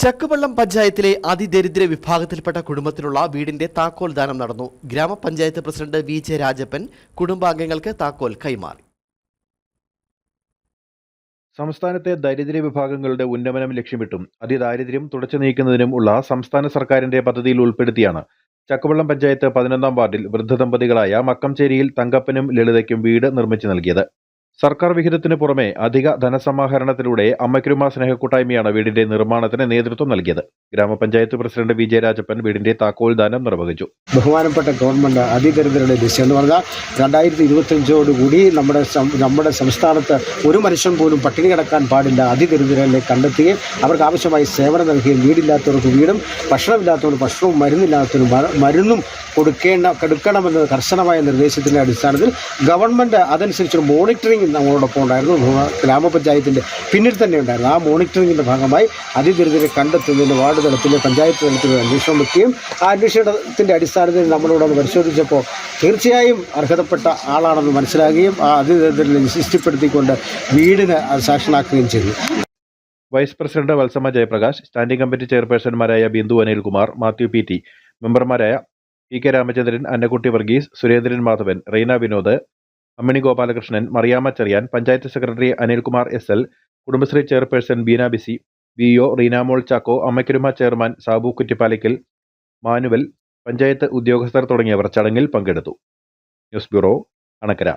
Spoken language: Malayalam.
ചക്കുവള്ളം പഞ്ചായത്തിലെ അതിദരിദ്ര വിഭാഗത്തിൽപ്പെട്ട കുടുംബത്തിനുള്ള വീടിന്റെ താക്കോൽ ദാനം നടന്നു. ഗ്രാമപഞ്ചായത്ത് പ്രസിഡന്റ് വി ജെ രാജപ്പൻ കുടുംബാംഗങ്ങൾക്ക് താക്കോൽ കൈമാറി. സംസ്ഥാനത്തെ ദരിദ്ര വിഭാഗങ്ങളുടെ ഉന്നമനം ലക്ഷ്യമിട്ടും അതിദാരിദ്ര്യം തുടച്ചു നീക്കുന്നതിനും ഉള്ള സംസ്ഥാന സർക്കാരിന്റെ പദ്ധതിയിൽ ഉൾപ്പെടുത്തിയാണ് ചക്കുവള്ളം പഞ്ചായത്ത് പതിനൊന്നാം വാർഡിൽ വൃദ്ധദമ്പതികളായ മക്കംചേരിയിൽ തങ്കപ്പനും ലളിതയ്ക്കും വീട് നിർമ്മിച്ചു നൽകിയത്. സർക്കാർ വിഹിതത്തിന് പുറമെ അധിക ധനസമാഹരണത്തിലൂടെ അമ്മയ്ക്കുരുമ സ്നേഹക്കൂട്ടായ്മയാണ് വീടിന്റെ നിർമ്മാണത്തിന് നേതൃത്വം നൽകിയത് ഗ്രാമപഞ്ചായത്ത് പ്രസിഡന്റ് വി ജയരാജപ്പൻ വീടിന്റെ താക്കോൽ ദാനം നിർവഹിച്ചു. ബഹുമാനപ്പെട്ട ഗവൺമെന്റ് അതിദരിദ്രരുടെ ദിശ എന്ന് പറഞ്ഞാൽ രണ്ടായിരത്തി ഇരുപത്തഞ്ചോടുകൂടി നമ്മുടെ നമ്മുടെ സംസ്ഥാനത്ത് ഒരു മനുഷ്യൻ പോലും പട്ടിണി കിടക്കാൻ പാടില്ല. അതിദരിദ്രരെ കണ്ടെത്തുകയും അവർക്ക് ആവശ്യമായി സേവനം നൽകുകയും വീടില്ലാത്തവർക്ക് വീടും ഭക്ഷണമില്ലാത്തവർക്ക് ഭക്ഷണവും മരുന്നില്ലാത്തവരും മരുന്നും കൊടുക്കേണ്ട കൊടുക്കണമെന്ന കർശനമായ നിർദ്ദേശത്തിന്റെ അടിസ്ഥാനത്തിൽ ഗവൺമെന്റ് അതനുസരിച്ചൊരു മോണിറ്ററിംഗ് നമ്മളോടൊപ്പം ഉണ്ടായിരുന്നു. ഗ്രാമപഞ്ചായത്തിന്റെ പിന്നിൽ തന്നെ ഉണ്ടായിരുന്നു. ആ മോണിറ്ററിംഗിന്റെ ഭാഗമായി അതിദരിദ്രരെ കണ്ടെത്തുന്നതിന് വാർഡ് തലത്തിൽ പഞ്ചായത്ത് തലത്തിൽ അന്വേഷണം വെക്കുകയും ആ അന്വേഷണത്തിന്റെ അടിസ്ഥാനത്തിൽ നമ്മളോടൊന്ന് പരിശോധിച്ചപ്പോൾ തീർച്ചയായും അർഹതപ്പെട്ട ആളാണെന്ന് മനസ്സിലാകുകയും ആ അതിദരിദ്രരെ വിശിഷ്ടപ്പെടുത്തിക്കൊണ്ട് വീടിന് അത് സാക്ഷനാക്കുകയും ചെയ്തു. Vice president Valsamma Jayaprakash standing committee ചെയർപേഴ്സൺമാരായ Bindu Anilkumar Mathew P T മെമ്പർമാരായ P K Ramachandran Annakutty Varghese Surendran Madhavan Reena Vinod Ammini Gopalakrishnan Mariamma Cherian panchayat secretary Anilkumar S L Kudumbashree chairperson Beena BC V O Reenamol Chacko അമ്മയ്ക്കുരുമ chairman Sabu Kuttippalackal Manuel panchayat ഉദ്യോഗസ്ഥർ തുടങ്ങിയവർ ചടങ്ങിൽ പങ്കെടുത്തു. News bureau Anakkara.